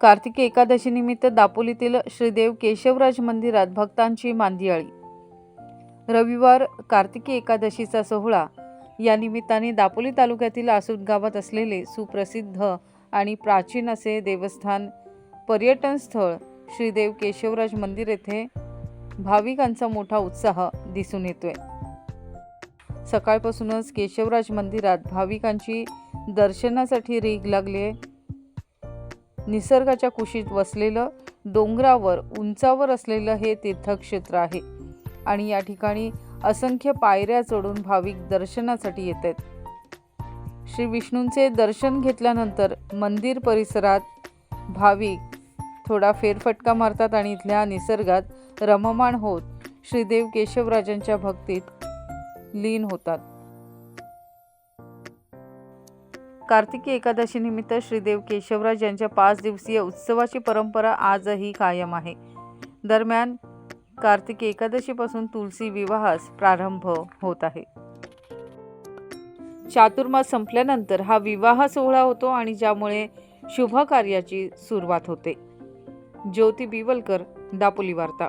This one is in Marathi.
कार्तिकी एकादशीनिमित्त दापोलीतील श्रीदेव केशवराज मंदिरात भक्तांची मांदियाळी. रविवार कार्तिकी एकादशीचा सोहळा. या निमित्ताने दापोली तालुक्यातील आसूद गावात असलेले सुप्रसिद्ध आणि प्राचीन असे देवस्थान पर्यटन स्थळ श्रीदेव केशवराज मंदिर येथे भाविकांचा मोठा उत्साह दिसून येतोय. सकाळपासूनच केशवराज मंदिरात भाविकांची दर्शनासाठी रीग लागली आहे निसर्गाच्या कुशीत वसलेलं डोंगरावर उंचावर असलेलं हे तीर्थक्षेत्र आहे. आणि या ठिकाणी असंख्य पायऱ्या चढून भाविक दर्शनासाठी येत आहेत श्री विष्णूंचे दर्शन घेतल्यानंतर मंदिर परिसरात भाविक थोडा फेरफटका मारतात आणि इथल्या निसर्गात रममाण होत श्रीदेव केशवराजांच्या भक्तीत लीन होतात. कार्तिकी एकादशीनिमित्त श्रीदेव केशवराज यांच्या पाच दिवसीय उत्सवाची परंपरा आजही कायम आहे. दरम्यान कार्तिकी एकादशीपासून तुलसी विवाहास प्रारंभ होत आहे. चातुर्मास संपल्यानंतर हा विवाह सोहळा होतो आणि ज्यामुळे शुभ कार्याची सुरुवात होते. ज्योती बिवलकर दापोली वार्ता.